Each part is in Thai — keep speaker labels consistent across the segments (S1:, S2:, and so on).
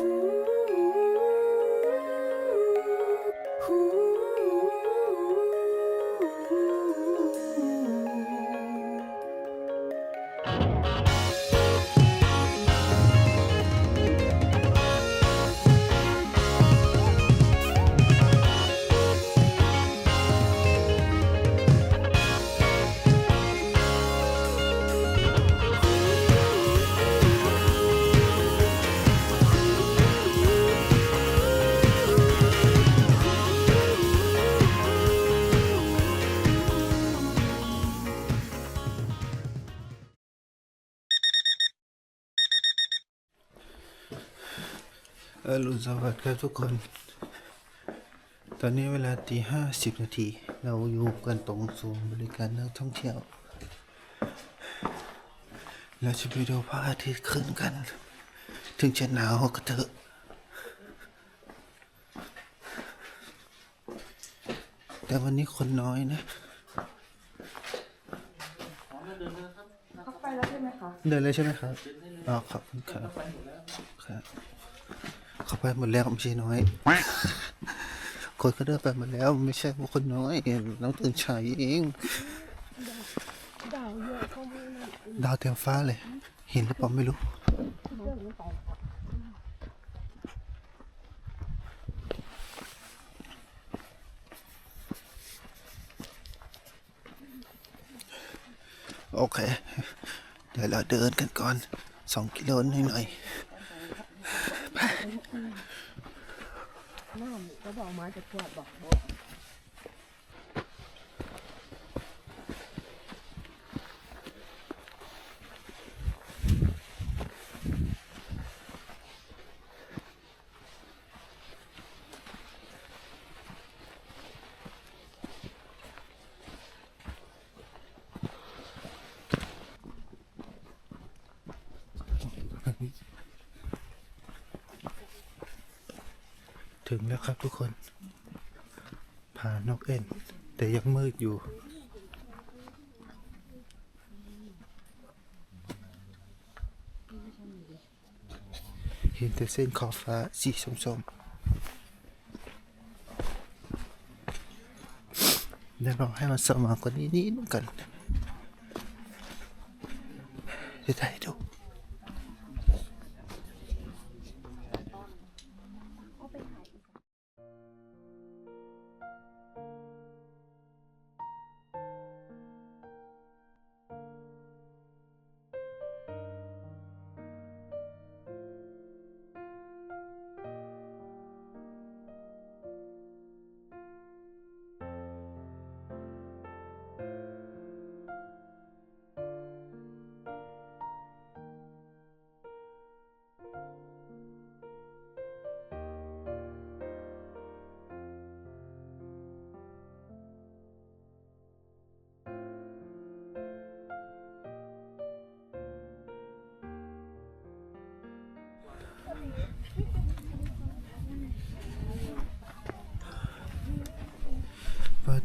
S1: Ooh. อรุณสวัสดิ์ครับทุกคน ตอนนี้เวลาตีห้าสิบนาที เราอยู่กันตรงศูนย์บริการนักท่องเที่ยว เราจะไปดูพระอาทิตย์ขึ้นกัน ถึงจะหนาวก็เถอะแต่วันนี้คนน้อยนะ
S2: เข้าไปแล้วใช่ไหมคะ
S1: เดินเลยใช่ไหมครับ อ๋อขอบคุณครับครับ เข้าไปหมดแล้วไม่ใช่น้อย คนก็เดินไปหมดแล้วไม่ใช่ว่าคนน้อยน้องตื่นฉายเอง
S2: ดาวเยอะเข้ามาเลย
S1: ดาวเต็มฟ้าเลย เห็นหรือเปล่าไม่รู้โอเค เดี๋ยวเราเดินกันก่อนสองกิโลหน่อย
S2: น้ำก็บอกมาจะตรวจบอกบอก
S1: ๆ ถึงแล้วครับทุกคน ผานกเอ็น แต่ยังมืดอยู่ เห็นแต่เส้นขอบฟ้าสีส้มๆเดี๋ยวลองให้มันสว่างกว่านี้นิดนึงกันจะได้ดู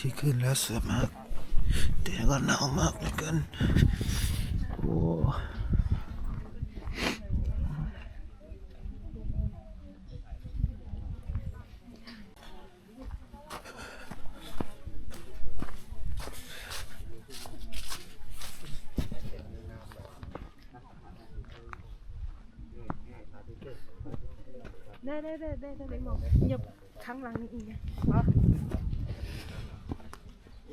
S1: ทิตย์ขึ้นแล้วสวยมาก แต่ก็หนาวมากเหลือเกินโอ้
S2: ได้ได้ได้ได้ได้มองหยบข้างหลังนี่อีกไงอ๋อ
S1: โอ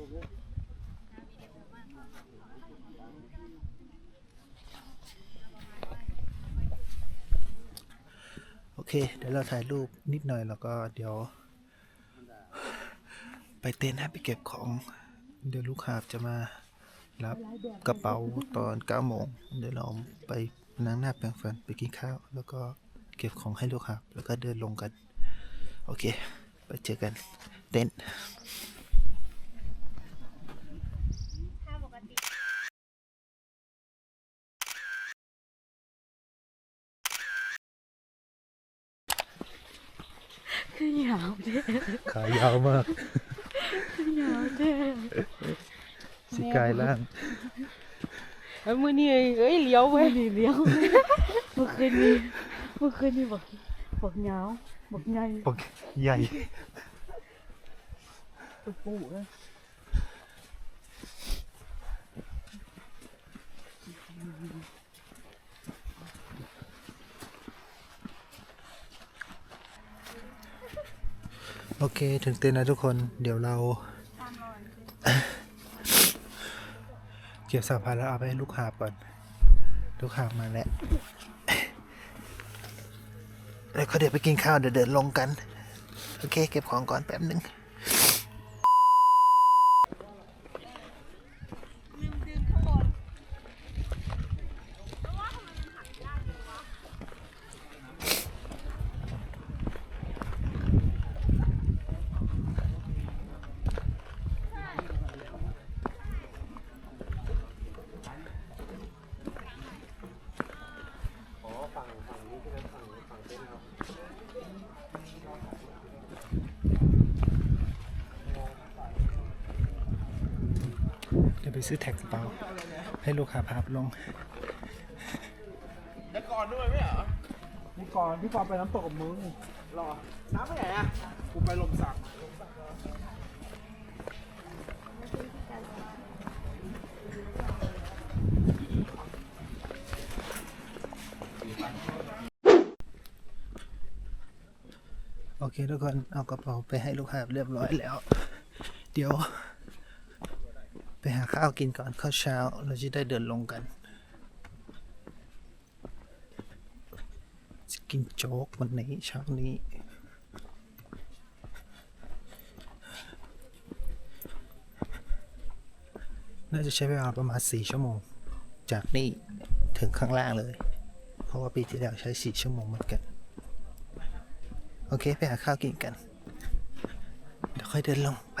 S1: เค เดี๋ยวเราถ่ายรูปนิดหน่อยแล้วก็เดี๋ยว ไปเต้นท์ให้ไปเก็บของ เดี๋ยวลูกหาบจะมารับกระเป๋าตอน9โมงเดี๋ยวเราไปนั่งหน้าแปรงฟันไปกินข้าว แล้วก็เก็บของให้ลูกหาบแล้วก็เดินลงกัน โอเค ไปเจอกันเต้น
S2: ยาวเด้
S1: ขายาวมาก
S2: ยาวเด้
S1: สิกายล่าง
S2: เอ้ยมือนี่เอ้ยเลี้ยวเว้ยนี่เลี้ยวเมื่อคืนนี้เมื่อคืนนี้บอกบักเหงาบักใหญ่
S1: ปกใหญ่
S2: ตัวปูเลย
S1: โอเค ถึงเต็นแล้วทุกคน เดี๋ยวเรา เก็บสัมภาระเอาไปให้ลูกหาบก่อน ลูกหาบมาแล้ว แล้วก็เดี๋ยวไปกินข้าวเดี๋ยวเดินลงกัน โอเค เก็บของก่อนแป๊บหนึ่ง ซื้อแท็กกระเป๋า ให้ลูกหาภาพลง
S3: พี่กรณ์พี่กรณ์ไปน้ำตกกับมึงรอ น้ำไปไหนอะกูไปลมสัก
S1: โอเคทุกคนเอากระเป๋าไปให้ลูกหาเรียบร้อยแล้ว เดี๋ยว ข้าวกินก่อนข้าวเช้า เราจะได้เดินลงกันจะกินโจ๊กวันนี้เช้านี้น่าจะใช้เวลาประมาณสี่ชั่วโมง จากนี่ถึงข้างล่างเลย เพราะว่าปีที่แล้วใช้สี่ชั่วโมงเหมือนกัน โอเค ไปหาข้าวกินกัน เดี๋ยวค่อยเดินลงไป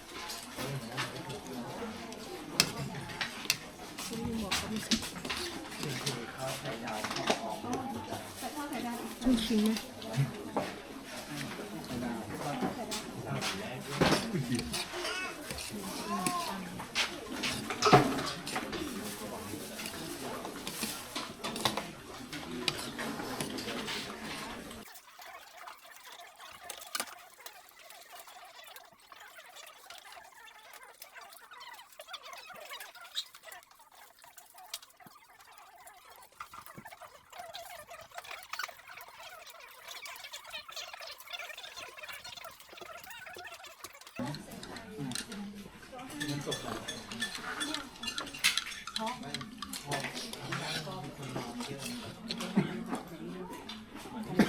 S1: ม
S2: ไหม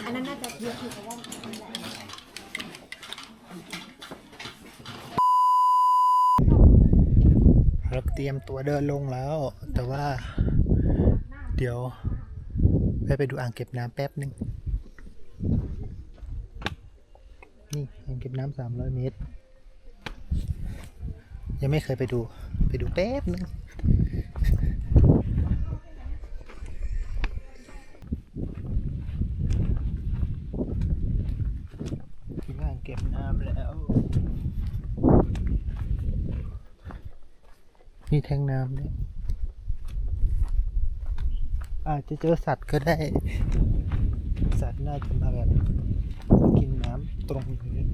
S4: อันนั้นน่าจะเยอะอยู่เพราะว่า
S1: เราเตรียมตัวเดินลงแล้ว แต่ว่า เดี๋ยวไปไปดูอ่างเก็บน้ำแป๊บหนึ่งนี่อ่างเก็บน้ำสามร้อยเมตร ยังไม่เคยไปดู ไปดูแป๊บหนึ่งถึงอ่างเก็บน้ำแล้ว มีแทงน้ำด้วยอาจจะเจอสัตว์ก็ได้ สัตว์น่าจะมาแบบกินน้ำตรงนี้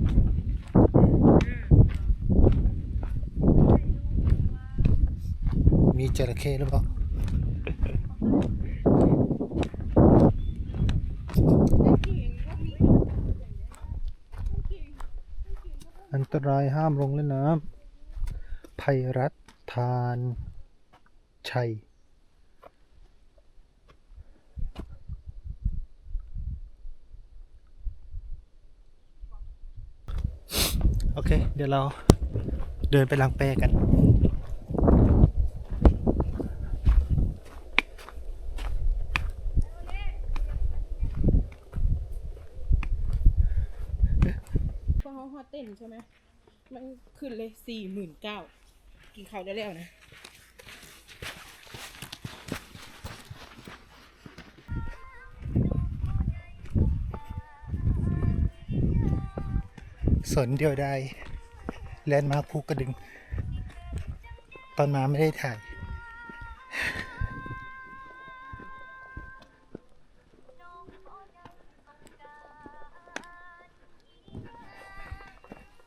S1: มีจระเข้หรือเปล่าอันตรายห้ามลงเล่นน้ำภัยรัฐานชัยโอเค เดี๋ยวเราเดินไปลังแปกัน
S3: ฟอเขาฮอตเต้น
S2: ใช่ไหมมันขึ้นเลยสี่หมื่นเก้า กินข้าวได้แล้วนะ
S1: สนเดียวได้แลนด์มาร์คภูกระดึง ตอนมาไม่ได้ถ่าย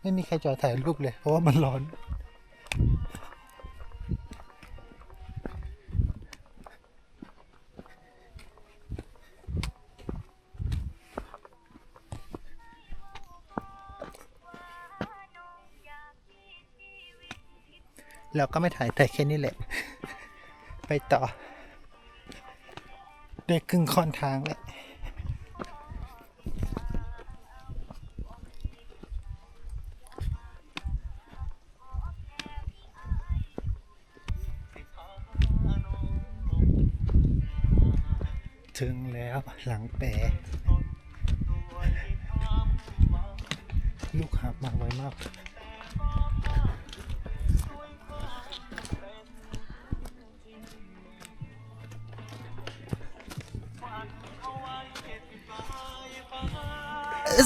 S1: ไม่มีใครจอดถ่ายรูปเลย เพราะว่ามันร้อน เราก็ไม่ถ่ายแต่แค่นี้แหละ ไปต่อ ได้ครึ่งค่อนทางแล้วถึงแล้วหลังแปรลูกหาบมากไวมาก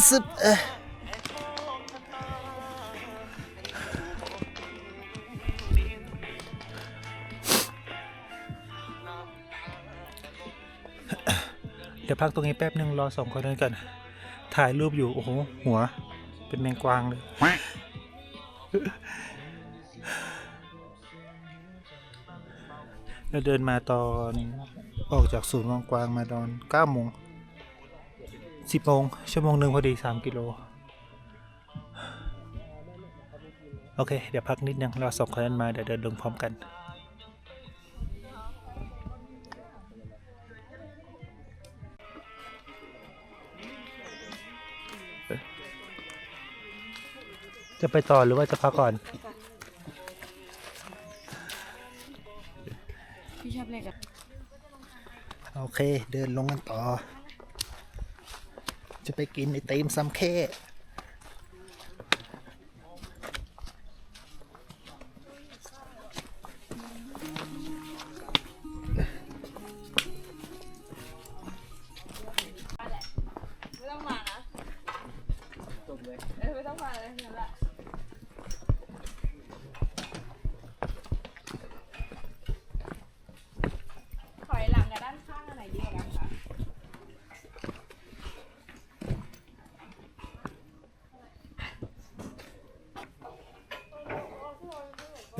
S1: ซึบเอ่อเดี๋ยวพักตรงนี้แป๊บหนึ่งรอสองคนนั้นก่อน ถ่ายรูปอยู่ โอ้โห หัว เป็นแมงกวางเลย เราเดินมาตอนออกจากศูนย์วังกวางมาตอน9โมง สิบโมงชั่วโมงหนึ่งพอดีสามกิโล โอเค เดี๋ยวพักนิดนึงเราสองคนนั้นมาเดี๋ยวเดินลงพร้อมกัน จะไปต่อหรือว่าจะพักก่อน
S2: พี่ชอบเล่นกับ
S1: โอเค เดินลงกันต่อ จะไปกินไอติมซัมเค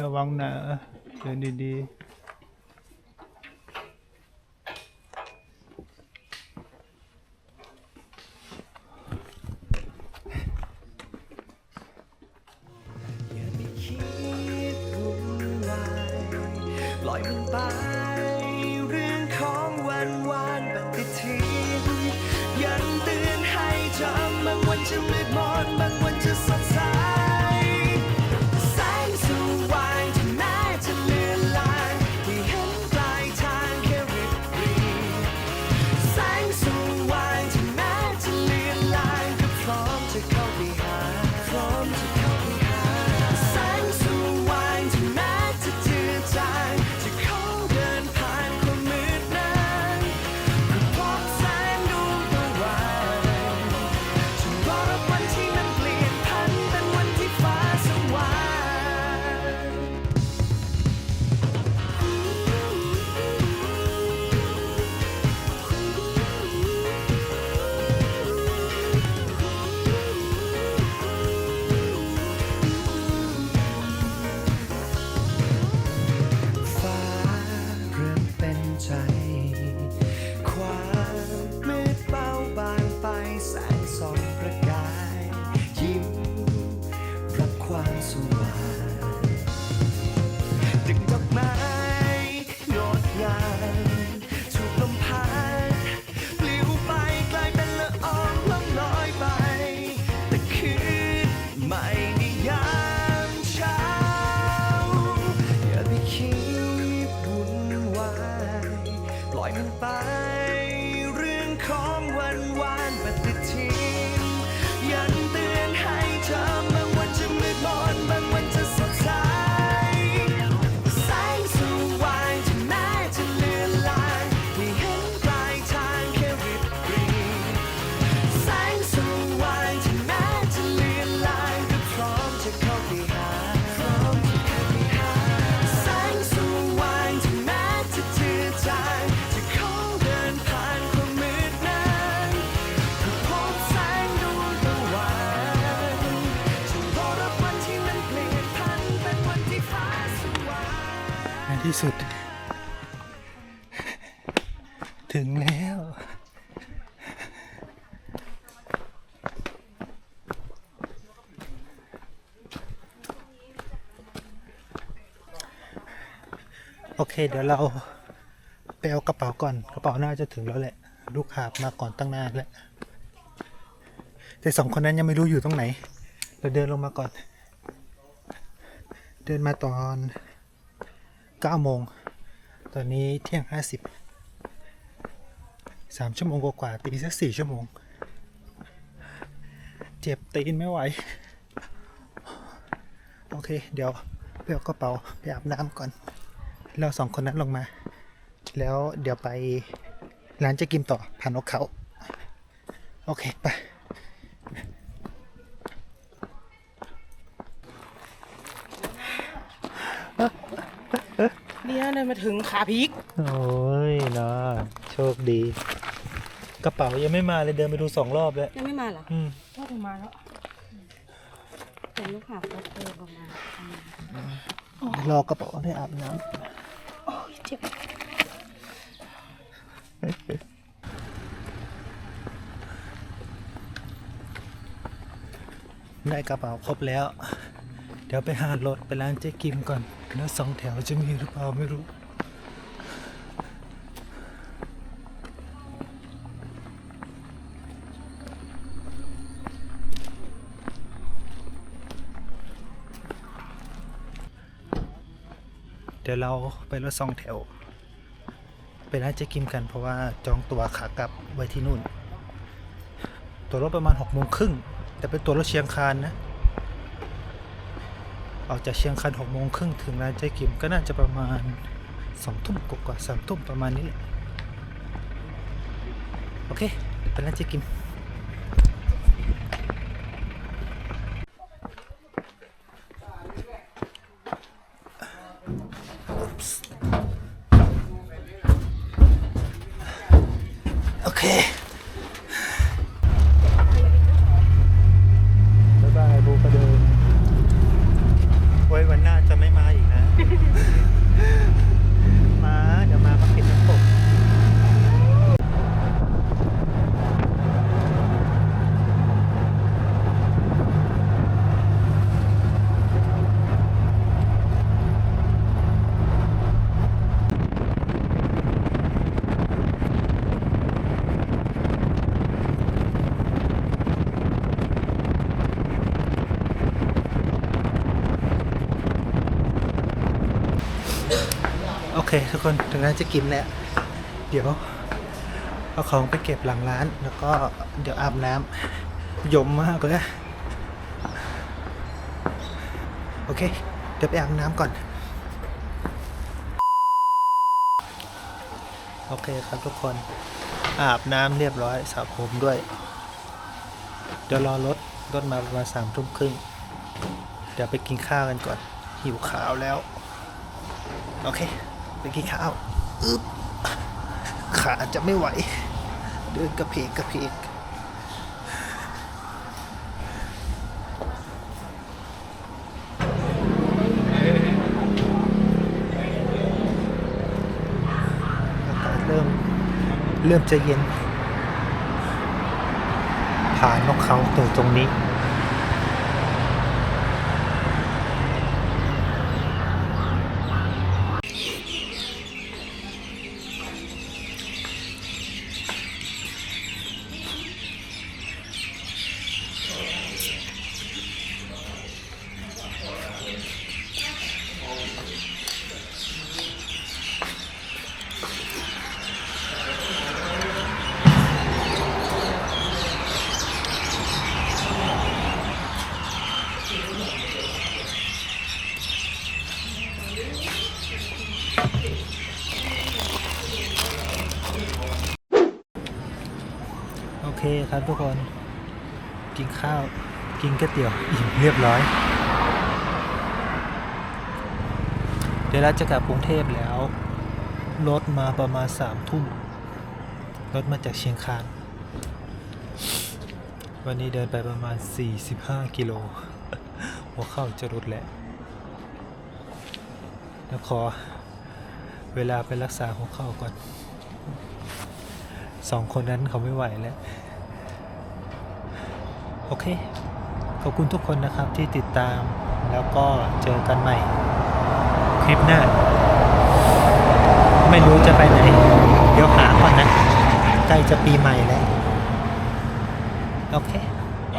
S2: ระวังนะเดินดีๆป
S1: ล่อยมันไป ที่สุด ถึงแล้ว โอเค เดี๋ยวเราไปเอากระเป๋าก่อน กระเป๋าน่าจะถึงแล้วแหละ ลูกหาบมาก่อนตั้งนานแล้ว แต่สองคนนั้นยังไม่รู้อยู่ตรงไหน เราเดินลงมาก่อน เดินมาตอน 9โมง ตอนนี้เที่ยง 50 3 ชั่วโมงกว่าๆตีสัก 4 ชั่วโมง เจ็บตีนไม่ไหว โอเค เดี๋ยวไปเอากระเป๋าไปอาบน้ำก่อน เราสองคนนั้นลงมา แล้วเดี๋ยวไปร้านเจะกิมต่อผ่านนกเขา โอเค ไป
S2: เนี่ยเดินมา ถึงขาพีก
S1: โอ้ยนะโชคดี กระเป๋ายังไม่มาเลยเดินไปดูสองรอบแล้ว
S4: ยังไม่มาเหรอ
S1: อืม
S2: ก็ถึงมาแล้ว
S4: แต่ลูกหาบเขาเออประมาณ
S1: รอกระเป๋าได้อาบน้
S2: เจ็บำ
S1: ได้กระเป๋าครบแล้ว เดี๋ยวไปหารถไปร้านเจ๊กิมก่อน แล้วสองแถวจะมีหรือเปล่าไม่รู้ เดี๋ยวเราไปรถสองแถว ไปร้านเจ๊กิมกันเพราะว่าจองตั๋วขากลับไว้ที่นู่น ตั๋วรถประมาณหกโมงครึ่งแต่เป็นตั๋วรถเชียงคานนะออกจากเชียงคานหกโมงครึ่งถึงร้านเจ๊กิมก็น่าจะประมาณสองทุ่มกว่าสามทุ่มประมาณนี้แหละโอเคไปร้านเจ๊กิม โอเค บ๊ายบายบูกระเดินไว้วันหน้าจะไม่มาอีกนะ มา เดี๋ยวมามากินน้ำตกโอเค ทุกคนถึงร้านจะกินแล้วเดี๋ยวเอาของไปเก็บหลังร้าน แล้วก็เดี๋ยวอาบน้ำยมมากเลยโอเค เดี๋ยวไปอาบน้ำก่อน โอเคครับทุกคน อาบน้ำเรียบร้อยสระผมด้วย เดี๋ยวรอรถ รถมาประมาณสามทุ่มครึ่ง เดี๋ยวไปกินข้าวกันก่อน หิวข้าวแล้ว โอเค ไปกินข้าวอึ๊บขาจะไม่ไหว เดินกระเพกกระเพกอากาศเริ่ม เริ่มจะเย็น ผ่านนกเขาตัวตรงนี้ ครับทุกคนกินข้าวกินก๋วยเตี๋ยวอิ่มเรียบร้อย เดี๋ยวเราจะกลับกรุงเทพแล้ว รถมาประมาณสามทุ่มรถมาจากเชียงคานวันนี้เดินไปประมาณ 45 กิโลหัวเข้าจะรุดแหละแล้วขอเวลาไปรักษาหัวเข่าก่อนสองคนนั้นเขาไม่ไหวแล้ว โอเค ขอบคุณทุกคนนะครับที่ติดตาม แล้วก็เจอกันใหม่ คลิปหน้า ไม่รู้จะไปไหน เดี๋ยวหาก่อนนะ ใกล้จะปีใหม่แล้ว โอเค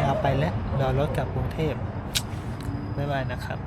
S1: เราไปแล้วรอรถกลับกรุงเทพบ๊ายบายนะครับ